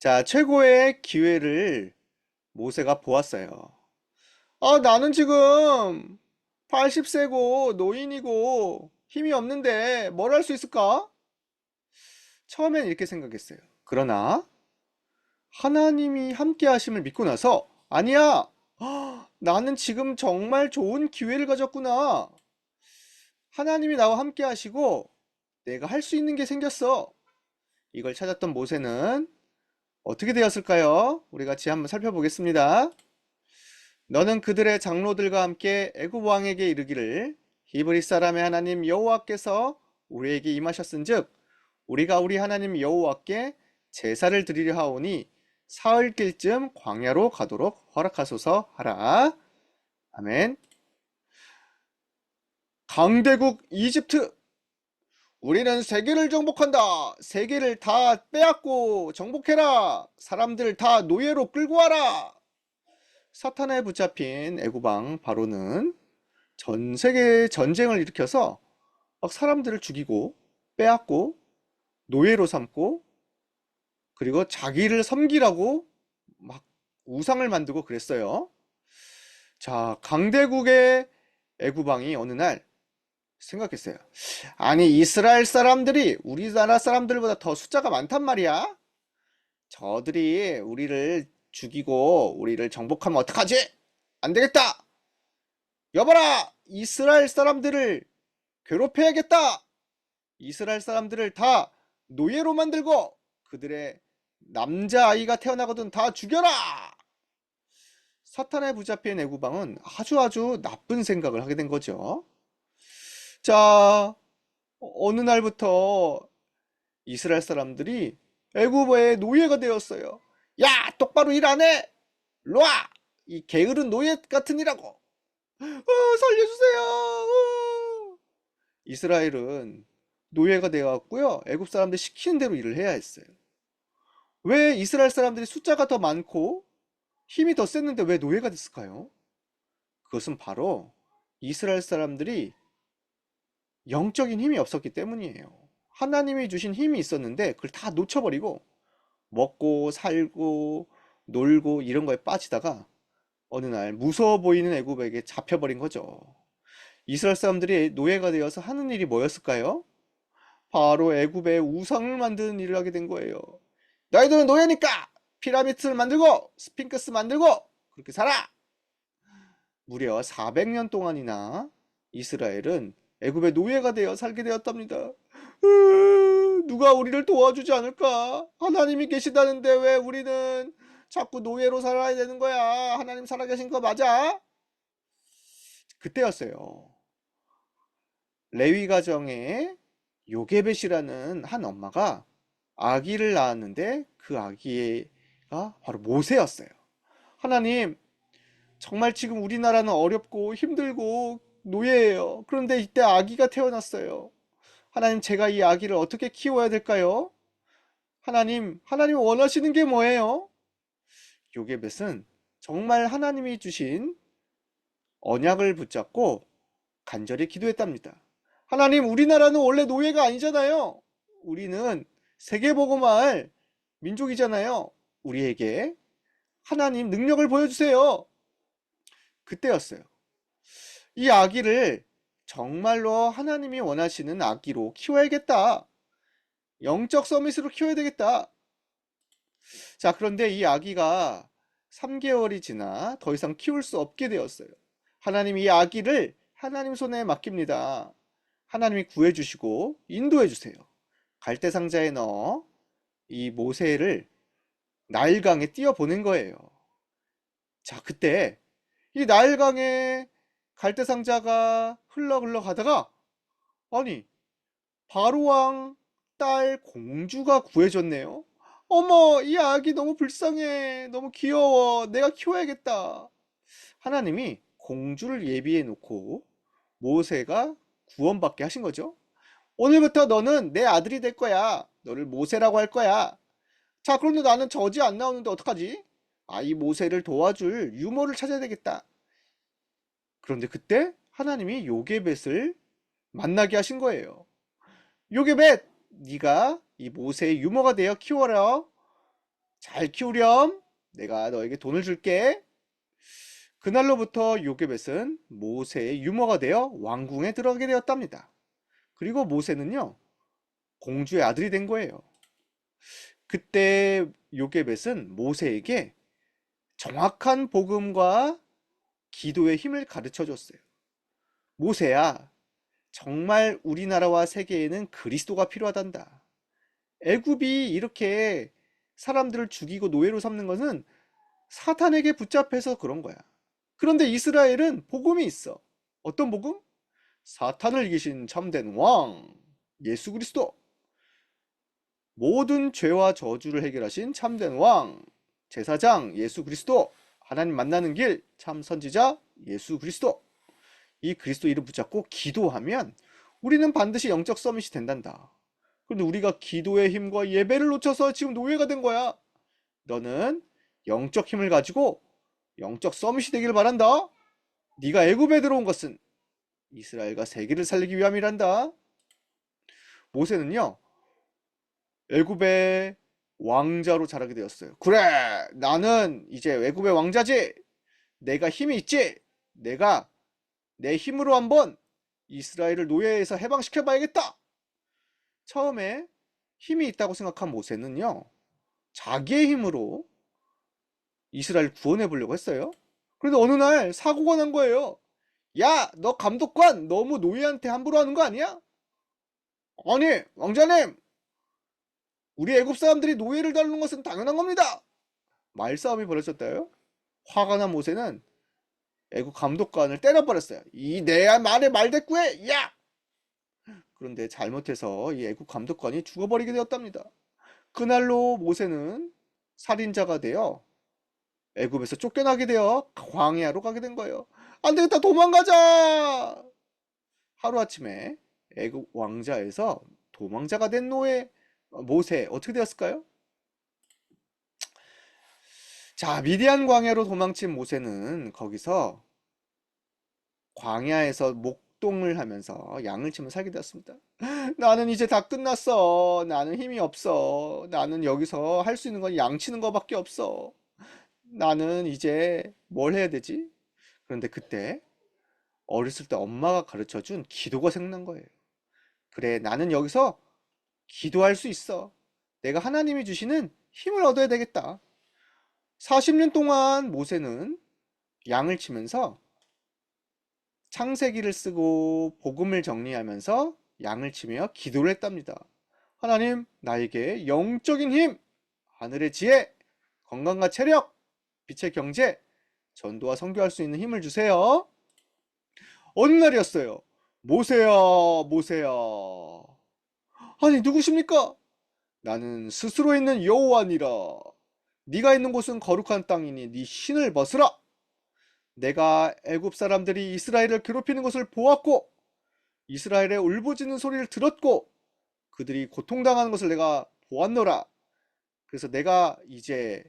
자, 최고의 기회를 모세가 보았어요. 아, 나는 지금 80세고 노인이고 힘이 없는데 뭘 할 수 있을까? 처음엔 이렇게 생각했어요. 그러나 하나님이 함께 하심을 믿고 나서 아니야. 아, 나는 지금 정말 좋은 기회를 가졌구나. 하나님이 나와 함께 하시고 내가 할 수 있는 게 생겼어. 이걸 찾았던 모세는 어떻게 되었을까요? 우리 같이 한번 살펴보겠습니다. 너는 그들의 장로들과 함께 애굽 왕에게 이르기를 히브리 사람의 하나님 여호와께서 우리에게 임하셨은즉 우리가 우리 하나님 여호와께 제사를 드리려 하오니 사흘길쯤 광야로 가도록 허락하소서 하라. 아멘. 강대국 이집트 우리는 세계를 정복한다. 세계를 다 빼앗고 정복해라. 사람들 다 노예로 끌고 와라. 사탄에 붙잡힌 애구방 바로는 전 세계 전쟁을 일으켜서 막 사람들을 죽이고 빼앗고 노예로 삼고 그리고 자기를 섬기라고 막 우상을 만들고 그랬어요. 자, 강대국의 애구방이 어느 날 생각했어요. 아니, 이스라엘 사람들이 우리나라 사람들보다 더 숫자가 많단 말이야. 저들이 우리를 죽이고 우리를 정복하면 어떡하지? 안 되겠다. 여봐라, 이스라엘 사람들을 괴롭혀야겠다. 이스라엘 사람들을 다 노예로 만들고 그들의 남자아이가 태어나거든 다 죽여라. 사탄에 붙잡힌 애구방은 아주 아주 나쁜 생각을 하게 된 거죠. 자, 어느 날부터 이스라엘 사람들이 애굽의 노예가 되었어요. 야, 똑바로 일 안 해! 와! 이 게으른 노예 같은 이라고! 어, 살려주세요! 어. 이스라엘은 노예가 되어갔고요. 애굽 사람들 시키는 대로 일을 해야 했어요. 왜 이스라엘 사람들이 숫자가 더 많고 힘이 더 셌는데 왜 노예가 됐을까요? 그것은 바로 이스라엘 사람들이 영적인 힘이 없었기 때문이에요. 하나님이 주신 힘이 있었는데 그걸 다 놓쳐버리고 먹고 살고 놀고 이런 거에 빠지다가 어느 날 무서워 보이는 애굽에게 잡혀버린 거죠. 이스라엘 사람들이 노예가 되어서 하는 일이 뭐였을까요? 바로 애굽의 우상을 만드는 일을 하게 된 거예요. 너희들은 노예니까 피라미드를 만들고 스핑크스 만들고 그렇게 살아. 무려 400년 동안이나 이스라엘은 애굽의 노예가 되어 살게 되었답니다. 으, 누가 우리를 도와주지 않을까? 하나님이 계시다는데 왜 우리는 자꾸 노예로 살아야 되는 거야? 하나님 살아계신 거 맞아? 그때였어요. 레위 가정에 요게벳이라는 한 엄마가 아기를 낳았는데 그 아기가 바로 모세였어요. 하나님, 정말 지금 우리나라는 어렵고 힘들고 노예예요. 그런데 이때 아기가 태어났어요. 하나님, 제가 이 아기를 어떻게 키워야 될까요? 하나님, 하나님 원하시는 게 뭐예요? 요게벳은 정말 하나님이 주신 언약을 붙잡고 간절히 기도했답니다. 하나님, 우리나라는 원래 노예가 아니잖아요. 우리는 세계보고말 민족이잖아요. 우리에게 하나님 능력을 보여주세요. 그때였어요. 이 아기를 정말로 하나님이 원하시는 아기로 키워야겠다. 영적 서밋으로 키워야 되겠다. 자, 그런데 이 아기가 3개월이 지나 더 이상 키울 수 없게 되었어요. 하나님이 이 아기를 하나님 손에 맡깁니다. 하나님이 구해주시고 인도해주세요. 갈대 상자에 넣어 이 모세를 나일강에 띄어 보낸 거예요. 자, 그때 이 나일강에 갈대 상자가 흘러 흘러 가다가 아니 바로왕 딸 공주가 구해졌네요. 어머, 이 아기 너무 불쌍해. 너무 귀여워. 내가 키워야겠다. 하나님이 공주를 예비해 놓고 모세가 구원받게 하신 거죠. 오늘부터 너는 내 아들이 될 거야. 너를 모세라고 할 거야. 자, 그런데 나는 저지 안 나오는데 어떡하지? 아, 이 모세를 도와줄 유모를 찾아야 되겠다. 그런데 그때 하나님이 요게벳을 만나게 하신 거예요. 요게벳, 네가 이 모세의 유모가 되어 키워라. 잘 키우렴. 내가 너에게 돈을 줄게. 그날로부터 요게벳은 모세의 유모가 되어 왕궁에 들어가게 되었답니다. 그리고 모세는요, 공주의 아들이 된 거예요. 그때 요게벳은 모세에게 정확한 복음과 기도의 힘을 가르쳐 줬어요. 모세야, 정말 우리나라와 세계에는 그리스도가 필요하단다. 애굽이 이렇게 사람들을 죽이고 노예로 삼는 것은 사탄에게 붙잡혀서 그런 거야. 그런데 이스라엘은 복음이 있어. 어떤 복음? 사탄을 이기신 참된 왕, 예수 그리스도. 모든 죄와 저주를 해결하신 참된 왕, 제사장, 예수 그리스도. 하나님 만나는 길, 참 선지자, 예수 그리스도. 이 그리스도 이름 붙잡고 기도하면 우리는 반드시 영적 서밋이 된단다. 그런데 우리가 기도의 힘과 예배를 놓쳐서 지금 노예가 된 거야. 너는 영적 힘을 가지고 영적 서밋이 되길 바란다. 네가 애굽에 들어온 것은 이스라엘과 세계를 살리기 위함이란다. 모세는요. 애굽의 왕자로 자라게 되었어요. 그래, 나는 이제 애굽의 왕자지. 내가 힘이 있지. 내가 내 힘으로 한번 이스라엘을 노예에서 해방시켜 봐야겠다. 처음에 힘이 있다고 생각한 모세는요. 자기의 힘으로 이스라엘 구원해 보려고 했어요. 그런데 어느 날 사고가 난 거예요. 야, 너 감독관 너무 노예한테 함부로 하는 거 아니야? 아니, 왕자님. 우리 애굽 사람들이 노예를 다루는 것은 당연한 겁니다. 말싸움이 벌어졌다요. 화가 난 모세는 애국 감독관을 때려버렸어요. 이 내 말에 말대꾸해! 야! 그런데 잘못해서 이 애국 감독관이 죽어버리게 되었답니다. 그날로 모세는 살인자가 되어 애굽에서 쫓겨나게 되어 광야로 가게 된 거예요. 안 되겠다, 도망가자! 하루아침에 애국 왕자에서 도망자가 된 노예 모세 어떻게 되었을까요? 자, 미디안 광야로 도망친 모세는 거기서 광야에서 목동을 하면서 양을 치며 살게 되었습니다. 나는 이제 다 끝났어. 나는 힘이 없어. 나는 여기서 할 수 있는 건 양 치는 거밖에 없어. 나는 이제 뭘 해야 되지? 그런데 그때 어렸을 때 엄마가 가르쳐 준 기도가 생각난 거예요. 그래, 나는 여기서 기도할 수 있어. 내가 하나님이 주시는 힘을 얻어야 되겠다. 40년 동안 모세는 양을 치면서 창세기를 쓰고 복음을 정리하면서 양을 치며 기도를 했답니다. 하나님, 나에게 영적인 힘, 하늘의 지혜, 건강과 체력, 빛의 경제, 전도와 선교할 수 있는 힘을 주세요. 어느 날이었어요. 모세야, 모세야. 아니, 누구십니까? 나는 스스로 있는 여호와니라. 네가 있는 곳은 거룩한 땅이니 네 신을 벗으라. 내가 애굽 사람들이 이스라엘을 괴롭히는 것을 보았고 이스라엘의 울부짖는 소리를 들었고 그들이 고통당하는 것을 내가 보았노라. 그래서 내가 이제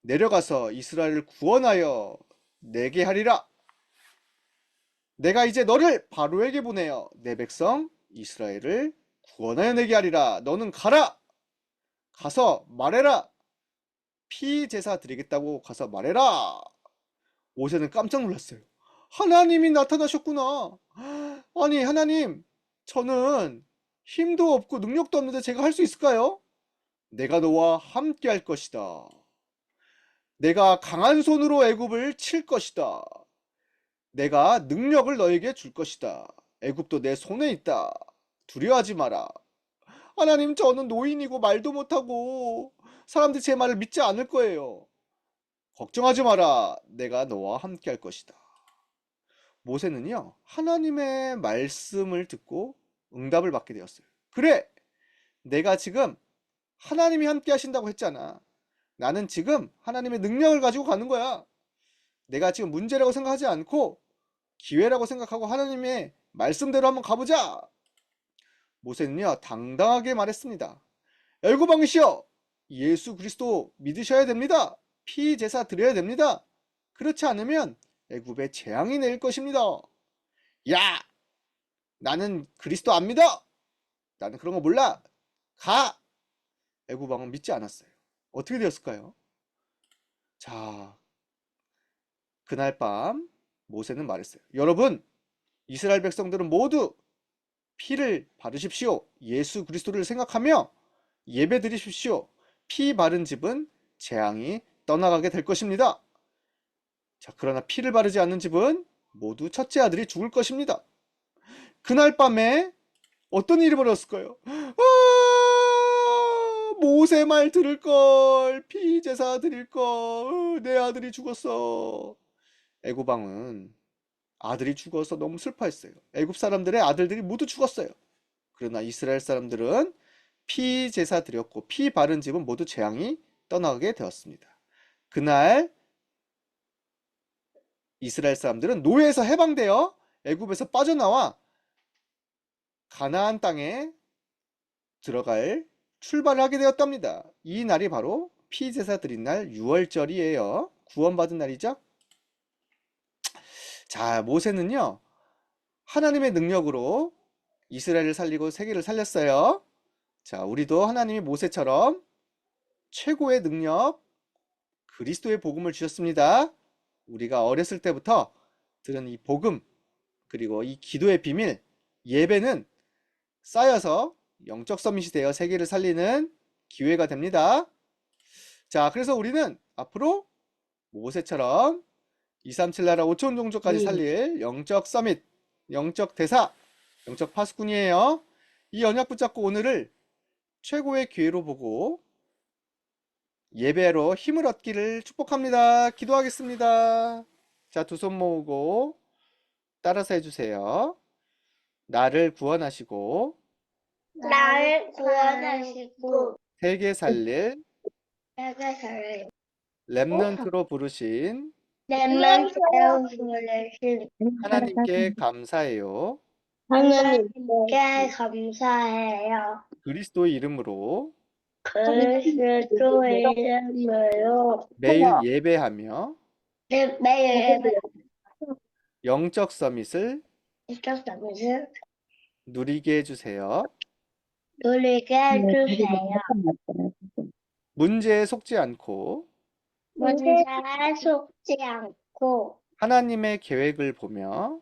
내려가서 이스라엘을 구원하여 내게 하리라. 내가 이제 너를 바로에게 보내어 내 백성 이스라엘을 구원하여 내게 하리라. 너는 가라. 가서 말해라. 피 제사 드리겠다고 가서 말해라. 모세는 깜짝 놀랐어요. 하나님이 나타나셨구나. 아니, 하나님, 저는 힘도 없고 능력도 없는데 제가 할 수 있을까요? 내가 너와 함께 할 것이다. 내가 강한 손으로 애굽을 칠 것이다. 내가 능력을 너에게 줄 것이다. 애굽도 내 손에 있다. 두려워하지 마라. 하나님, 저는 노인이고 말도 못하고 사람들이 제 말을 믿지 않을 거예요. 걱정하지 마라. 내가 너와 함께 할 것이다. 모세는요, 하나님의 말씀을 듣고 응답을 받게 되었어요. 그래! 내가 지금 하나님이 함께 하신다고 했잖아. 나는 지금 하나님의 능력을 가지고 가는 거야. 내가 지금 문제라고 생각하지 않고 기회라고 생각하고 하나님의 말씀대로 한번 가보자. 모세는요, 당당하게 말했습니다. 엘고방이시여, 예수 그리스도 믿으셔야 됩니다. 피 제사 드려야 됩니다. 그렇지 않으면 애굽에 재앙이 내릴 것입니다. 야! 나는 그리스도 안 믿어! 나는 그런 거 몰라! 가! 애굽 왕은 믿지 않았어요. 어떻게 되었을까요? 자, 그날 밤 모세는 말했어요. 여러분, 이스라엘 백성들은 모두 피를 바르십시오. 예수 그리스도를 생각하며 예배 드리십시오. 피 바른 집은 재앙이 떠나가게 될 것입니다. 자, 그러나 피를 바르지 않는 집은 모두 첫째 아들이 죽을 것입니다. 그날 밤에 어떤 일이 벌어졌을까요? 아, 모세 말 들을 걸, 피 제사 드릴 걸, 내 아들이 죽었어. 애굽 왕은 아들이 죽어서 너무 슬퍼했어요. 애굽 사람들의 아들들이 모두 죽었어요. 그러나 이스라엘 사람들은 피 제사 드렸고 피 바른 집은 모두 재앙이 떠나게 되었습니다. 그날 이스라엘 사람들은 노예에서 해방되어 애굽에서 빠져나와 가나안 땅에 들어갈 출발을 하게 되었답니다. 이 날이 바로 피 제사 드린 날 6월절이에요. 구원받은 날이죠. 자, 모세는요. 하나님의 능력으로 이스라엘을 살리고 세계를 살렸어요. 자, 우리도 하나님이 모세처럼 최고의 능력 그리스도의 복음을 주셨습니다. 우리가 어렸을 때부터 들은 이 복음 그리고 이 기도의 비밀 예배는 쌓여서 영적 서밋이 되어 세계를 살리는 기회가 됩니다. 자, 그래서 우리는 앞으로 모세처럼 237 나라 5천 종족까지 음. 살릴 영적 서밋, 영적 대사, 영적 파수꾼이에요. 이 언약 붙잡고 오늘을 최고의 기회로 보고 예배로 힘을 얻기를 축복합니다. 기도하겠습니다. 자, 두 손 모으고 따라서 해주세요. 나를 구원하시고 나를 구원하시고 세계 살릴 세계사를 렘넌트로 부르신 내만 세우신 하나님께 감사해요. 하나님께 감사해요. 그리스도의 이름으로 그리스도의 이름으로 매일 예배하며 매일 영적 서밋을 누리게 해주세요. 누리게 해주세요. 문제에 속지 않고 문제에 속지 않고 하나님의 계획을 보며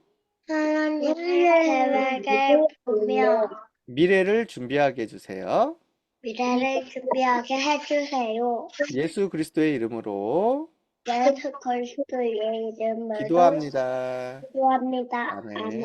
하나님의 계획을 보며 미래를 준비하게 해주세요. 미래를 준비하게 해주세요. 예수 그리스도의 이름으로 예수 그리스도의 이름으로 기도합니다. 기도합니다. 아멘. 아멘.